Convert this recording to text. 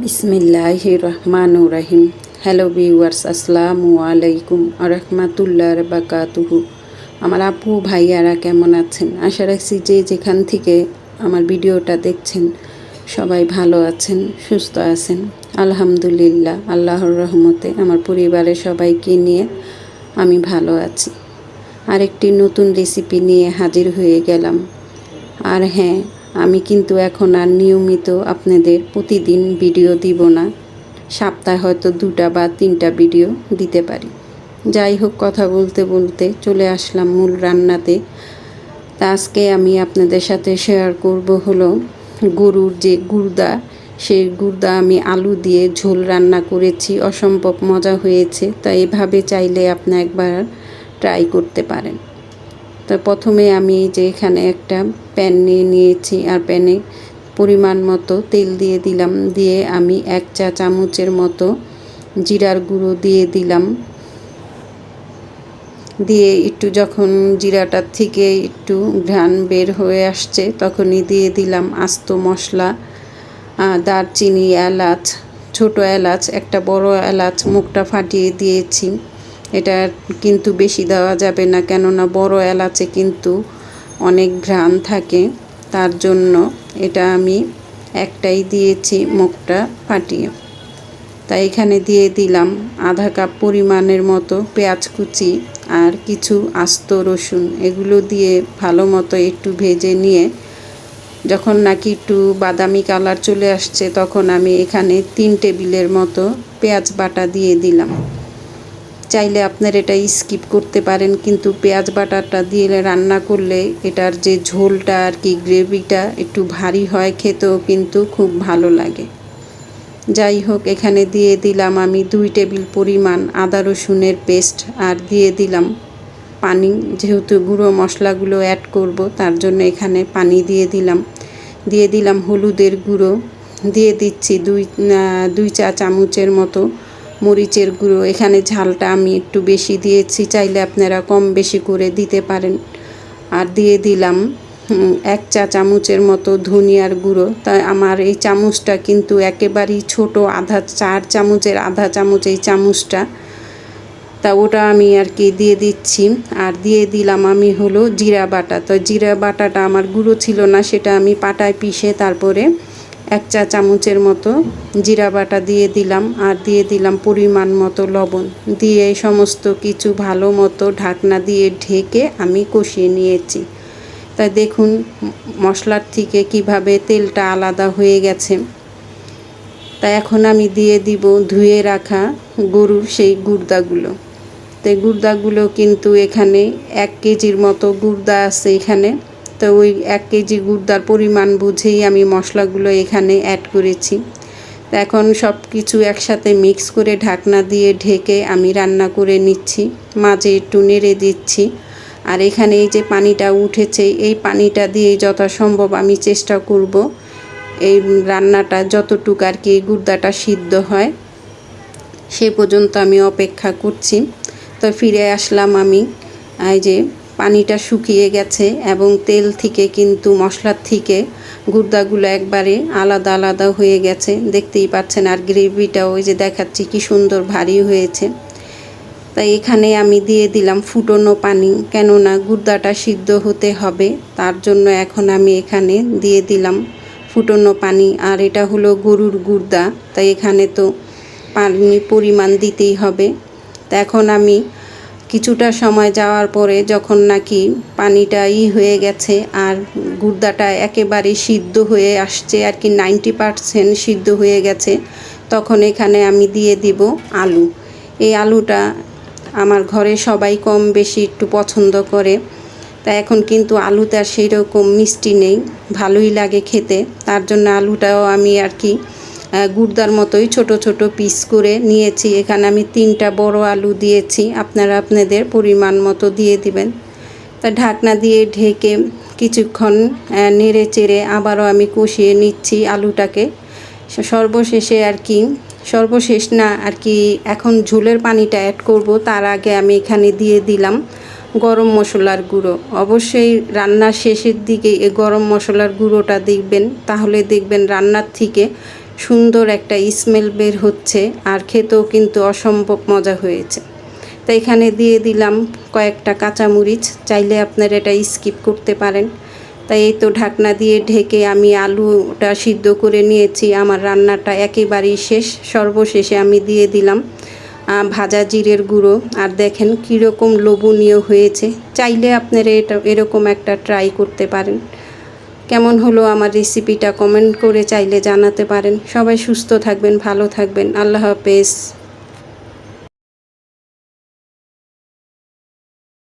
বিসমিল্লাহ রহমান রাহিম hello viewers আসসালামু আলাইকুম রহমাতুল্লাহ বাকাতুহু আমার আপু, ভাইয়ারা কেমন আছেন? আশা রাখছি যে যেখান থেকে আমার ভিডিওটা দেখছেন, সবাই ভালো আছেন, সুস্থ আছেন। আলহামদুলিল্লাহ, আল্লাহর রহমতে আমার পরিবারের সবাইকে নিয়ে আমি ভালো আছি। আরেকটি নতুন রেসিপি নিয়ে হাজির হয়ে গেলাম। আর হ্যাঁ আমি কিন্তু এখন আর নিয়মিত আপনাদের প্রতিদিন ভিডিও দিব না। সপ্তাহে হয়তো দুটা বা তিনটা ভিডিও দিতে পারি। যাই হোক, কথা বলতে বলতে চলে আসলাম মূল রান্নাতে। তা আজকে আমি আপনাদের সাথে শেয়ার করব হলো গরুর যে গুর্দা সেই গুর্দা আমি আলু দিয়ে ঝোল রান্না করেছি। অসম্ভব মজা হয়েছে, তা এভাবে চাইলে আপনি একবার ট্রাই করতে পারেন। তো প্রথমে আমি যে এখানে একটা প্যান নিয়ে নিয়েছি আর প্যানে পরিমাণ মতো তেল দিয়ে দিলাম, দিয়ে আমি এক চা চামচের মতো জিরার গুঁড়ো দিয়ে দিলাম। দিয়ে একটু যখন জিরাটার থেকে একটু ঘ্রাণ বের হয়ে আসছে তখনই দিয়ে দিলাম আস্ত মশলা দারচিনি, এলাচ, ছোট এলাচ, একটা বড় এলাচ, মুখটা ফাটিয়ে দিয়েছি। এটা কিন্তু বেশি দেওয়া যাবে না, কেননা বড় এলাচে কিন্তু অনেক ঘ্রাণ থাকে। তার জন্য এটা আমি একটাই দিয়েছি মুখটা ফাটিয়ে। তাই এখানে দিয়ে দিলাম আধা কাপ পরিমাণের মতো পেঁয়াজ কুচি আর কিছু আস্ত রসুন। এগুলো দিয়ে ভালো মতো একটু ভেজে নিয়ে যখন নাকি একটু বাদামি কালার চলে আসছে, তখন আমি এখানে তিন টেবিলের মতো পেঁয়াজ বাটা দিয়ে দিলাম। চাইলে আপনার এটা স্কিপ করতে পারেন, কিন্তু পেঁয়াজ বাটাটা দিয়ে রান্না করলে এটার যে ঝোলটা আর কি, গ্রেভিটা একটু ভারী হয় খেতেও কিন্তু খুব ভালো লাগে। যাই হোক, এখানে দিয়ে দিলাম আমি দুই টেবিল পরিমাণ আদা রসুনের পেস্ট আর দিয়ে দিলাম পানি। যেহেতু গুঁড়ো মশলাগুলো অ্যাড করব, তার জন্য এখানে পানি দিয়ে দিলাম। দিয়ে দিলাম হলুদের গুঁড়ো। দিয়ে দিচ্ছি দুই দুই চা চামচের মতো মরিচের গুঁড়ো, এখানে ঝালটা আমি একটু বেশি দিয়েছি, চাইলে আপনারা কম বেশি করে দিতে পারেন। আর দিয়ে দিলাম এক চা চামচের মতো ধনিয়ার গুঁড়ো। তাই আমার এই চামচটা কিন্তু একেবারেই ছোট, আধা, চার চামচের আধা চামচ এই চামচটা। তা ওটা আমি আর কি দিয়ে দিচ্ছি। আর দিয়ে দিলাম আমি হলো জিরা বাটা। তো জিরা বাটাটা আমার গুঁড়ো ছিল না, সেটা আমি পাটায় পিষে তারপরে এক চা চামচের মতো জিরা বাটা দিয়ে দিলাম আর দিয়ে দিলাম পরিমাণ মতো লবণ। দিয়ে সমস্ত কিছু ভালো মতো ঢাকনা দিয়ে ঢেকে আমি কষিয়ে নিয়েছি। তাই দেখুন মশলার থেকে কীভাবে তেলটা আলাদা হয়ে গেছে। তা এখন আমি দিয়ে দিব ধুয়ে রাখা গরুর সেই গুর্দাগুলো তো গুর্দাগুলো কিন্তু এখানে এক কেজির মতো গুর্দা আছে এখানে। তো ওই এক কেজি গুড়দার পরিমাণ বুঝেই আমি মশলাগুলো এখানে অ্যাড করেছি। এখন সব কিছু একসাথে মিক্স করে ঢাকনা দিয়ে ঢেকে আমি রান্না করে নিচ্ছি। মাঝে একটু নেড়ে দিচ্ছি। আর এখানে এই যে পানিটা উঠেছে, এই পানিটা দিয়ে যথাসম্ভব আমি চেষ্টা করব এই রান্নাটা যতটুকু আর কি গুর্দাটা সিদ্ধ হয়। সে পর্যন্ত আমি অপেক্ষা করছি। তো ফিরে আসলাম আমি, এই যে পানিটা শুকিয়ে গেছে এবং তেল থেকে কিন্তু মশলার থেকে গুর্দাগুলো একবারে আলাদা আলাদা হয়ে গেছে। দেখতেই পাচ্ছেন আর গ্রেভিটা ওই যে দেখাচ্ছি কি সুন্দর ভারী হয়েছে। তাই এখানে আমি দিয়ে দিলাম ফুটনো পানি, কেননা গুর্দাটা সিদ্ধ হতে হবে, তার জন্য এখন আমি এখানে দিয়ে দিলাম ফুটনো পানি, আর এটা হলো গরুর গুর্দা তাই এখানে তো পানি পরিমাণ দিতেই হবে। তা এখন আমি কিছুটা সময় যাওয়ার পরে যখন নাকি পানিটা ই হয়ে গেছে আর গুর্দাটা একেবারে সিদ্ধ হয়ে আসছে, আর কি নাইনটি পারসেন্ট সিদ্ধ হয়ে গেছে, তখন এখানে আমি দিয়ে দিব আলু। এই আলুটা আমার ঘরে সবাই কম বেশি একটু পছন্দ করে। তা এখন কিন্তু আলুটা সেই রকম মিষ্টি নেই, ভালোই লাগে খেতে। তার জন্য আলুটাও আমি আর কি গুড়দার মতোই ছোট ছোট পিস করে নিয়েছি। এখানে আমি তিনটা বড় আলু দিয়েছি। আপনারা আপনাদের পরিমাণ মতো দিয়ে দিবেন। তা ঢাকনা দিয়ে ঢেকে কিছুক্ষণ নেড়ে চেড়ে আবারও আমি কষিয়ে নিচ্ছি আলুটাকে। সর্বশেষে আর কি, সর্বশেষ না, আর কি এখন ঝোলের পানিটা অ্যাড করব। তার আগে আমি এখানে দিয়ে দিলাম গরম মশলার গুঁড়ো। অবশ্যই রান্নার শেষের দিকে এই গরম মশলার গুঁড়োটা দেখবেন। তাহলে দেখবেন রান্নার থেকে সুন্দর একটা স্মেল বের হচ্ছে, আর খেতেও কিন্তু অসম্ভব মজা হয়েছে। তো এখানে দিয়ে দিলাম কয়েকটা কাঁচামরিচ, চাইলে আপনারা এটা স্কিপ করতে পারেন। তাই এই তো ঢাকনা দিয়ে ঢেকে আমি আলুটা সিদ্ধ করে নিয়েছি, আমার রান্নাটা একেবারেই শেষ, সর্বশেষে আমি দিয়ে দিলাম ভাজা জিরের গুঁড়ো। আর দেখেন কীরকম লোভনীয় হয়েছে, চাইলে আপনারা এটা এরকম একটা ট্রাই করতে পারেন। কেমন হলো আমার রেসিপিটা কমেন্ট করে চাইলে জানাতে পারেন। সবাই সুস্থ থাকবেন, ভালো থাকবেন। আল্লাহ হাফেজ।